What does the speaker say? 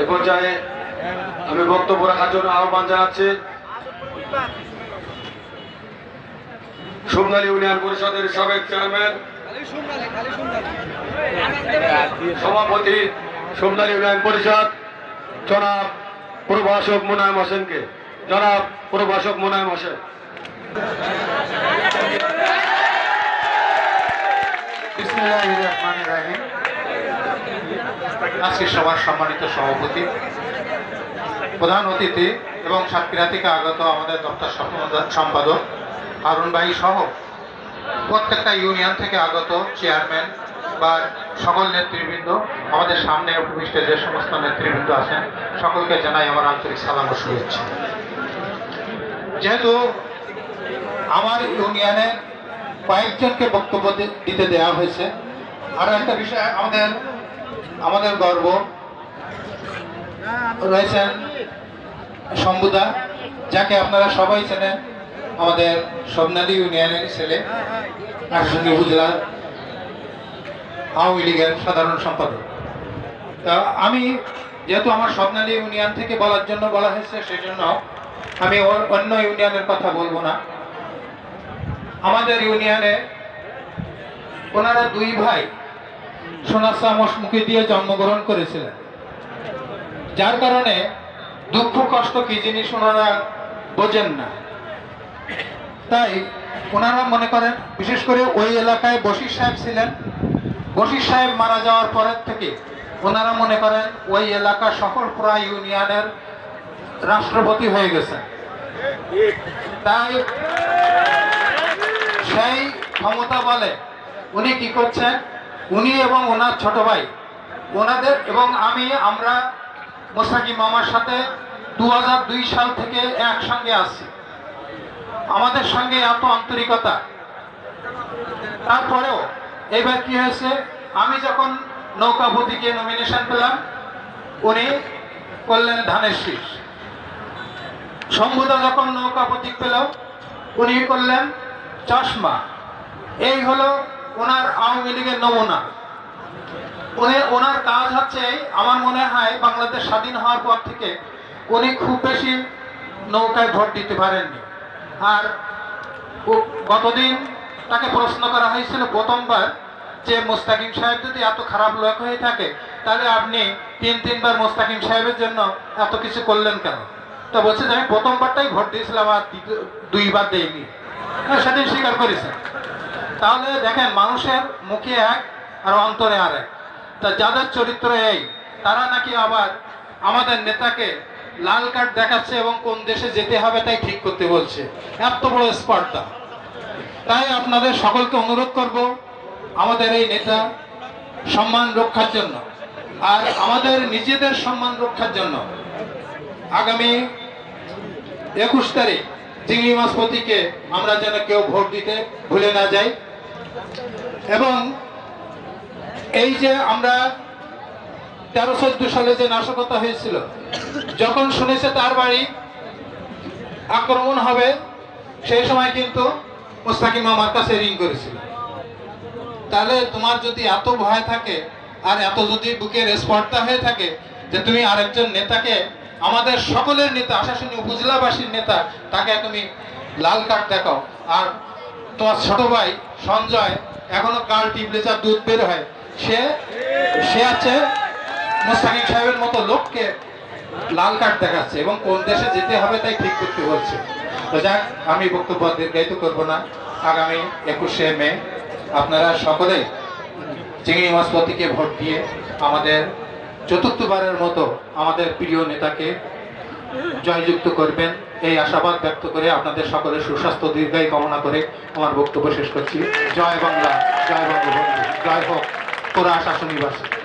এ পর্যায়ে আমি বক্তব্য রাখার জন্য আহ্বান জানাচ্ছি। সুমনালী ইউনিয়ন পরিষদের সাবেক চেয়ারম্যান, সভাপতি সোমনালী ইউনিয়ন পরিষদ, জনাব প্রভাষক মুনায়ম হোসেনকে। জনাব প্রভাষক মুনায়ম হোসেন। আজকে সবার সম্মানিত সভাপতি, প্রধান অতিথি এবং সাতক্ষীরা থেকে আগত আমাদের দপ্তর সম্পাদক হারুন ভাই সহ প্রত্যেকটা ইউনিয়ন থেকে আগত চেয়ারম্যান বা সকল নেতৃবৃন্দ, আমাদের সামনে উপবিষ্ট যে সমস্ত নেতৃবৃন্দ আছেন, সকলকে জানাই আমার আন্তরিক সালাম শুভেচ্ছা। যেহেতু আমার ইউনিয়নে কয়েকজনকে বক্তব্য দিতে দেওয়া হয়েছে, আরও একটা বিষয় আমাদের আমাদের গর্ব। রয়েছেন শম্ভুদা, যাকে আপনারা সবাই চেনেন, আমাদের সোমনালী ইউনিয়নের ছেলে আকাশনী উপজেলার আওয়ামী লীগের সাধারণ সম্পাদক। তা আমি যেহেতু আমার স্বপ্নালী ইউনিয়ন থেকে বলার জন্য বলা হয়েছে সেই জন্য আমি অন্য ইউনিয়নের কথা বলব না। আমাদের ইউনিয়নে ওনারা দুই ভাই সোনাসা মশমুখী দিয়ে জন্মগ্রহণ করেছিলেন। যার কারণে দুঃখ, কষ্ট কি জিনিস ওনারা বোঝেন না। তাই ওনারা মনে করেন, বিশেষ করে ওই এলাকায় বশির সাহেব ছিলেন। বশির সাহেব মারা যাওয়ার পরের থেকে ওনারা মনে করেন, ওই এলাকা সকল প্রায় ইউনিয়নের রাষ্ট্রপতি হয়ে গেছেন। তাই সেই ক্ষমতা বলে উনি কি করছেন উনি এবং ওনার ছোট ভাই। ওনাদের এবং আমি, আমরা মোসাকি মামার সাথে দু হাজার দুই সাল থেকে একসঙ্গে আছি। আমাদের সঙ্গে এত আন্তরিকতা। তারপরেও এবার কি হয়েছে, আমি যখন নৌকা নমিনেশন পেলাম, উনি করলেন ধানের শীষ। শম্ভুদা যখন নৌকা প্রতীক পেল, উনি করলেন চশমা। এই হলো ওনার আওয়ামী লীগের নমুনা। উনি, ওনার কাজ হচ্ছে, আমার মনে হয় বাংলাদেশ স্বাধীন হওয়ার পর থেকে উনি খুব বেশি নৌকায় ভোট দিতে পারেননি। আর গতদিন তাকে প্রশ্ন করা হয়েছিল প্রথমবার যে মোস্তাকিম সাহেব যদি এত খারাপ লোক হয়ে থাকে, তাহলে আপনি তিন, তিনবার মোস্তাকিম সাহেবের জন্য এত কিছু করলেন কেন? তো বলছে যে আমি প্রথমবারটাই ভোট দিয়েছিলাম আর দুইবার দেয়নি সেদিন স্বীকার করেছেন তাহলে দেখেন মানুষের মুখে এক আর অন্তরে আর এক তা যাদের চরিত্র এই, তারা নাকি আবার আমাদের নেতাকে লাল কার্ড দেখাচ্ছে এবং কোন দেশে যেতে হবে তাই ঠিক করতে বলছে। এত বড় স্পর্ধা। তাই আপনাদের সকলকে অনুরোধ করব আমাদের এই নেতা সম্মান রক্ষার জন্য আর আমাদের নিজেদের সম্মান রক্ষার জন্য আগামী একুশ তারিখ চিংড়ি মাছ প্রতীকে আমরা যেন কেউ ভোট দিতে ভুলে না যাই। এবং এই যে আমরা তেরো চোদ্দ সালে যে নাশকতা হয়েছিল, যখন শুনেছে তার বাড়ি আক্রমণ হবে, সেই সময় কিন্তু মোস্তাকিম আমার কাছে রিং করেছিল। তাহলে তোমার যদি এত ভয় থাকে আর এত যদি বুকের স্পর্ধা হয়ে থাকে যে তুমি আরেকজন নেতাকে, আমাদের সকলের নেতা, আশাশুনি উপজেলাবাসীর নেতা, তাকে তুমি লাল কার্ড দেখাও। আর তোমার ছোট ভাই, সঞ্জয়, এখনও কাল টিপলে যা দুধ বের হয়, সে সে আছে মোস্তাকিম সাহেবের মতো লোককে লাল কার্ড দেখাচ্ছে এবং কোন দেশে যেতে হবে তাই ঠিক করতে বলছে। তো যাক, আমি বক্তব্য দীর্ঘায়িত করব না। আগামী একুশে মে আপনারা সকলেই চিংড়ি মাছ প্রতীকে ভোট দিয়ে আমাদের চতুর্থবারের মতো আমাদের প্রিয় নেতাকে জয়যুক্ত করবেন। এই আশাবাদ ব্যক্ত করে আপনাদের সকলের সুস্বাস্থ্য, দীর্ঘায়ী কামনা করে আমার বক্তব্য শেষ করছি। জয় বাংলা, জয় বঙ্গবন্ধু, জয় হোক। শাসনিবাসী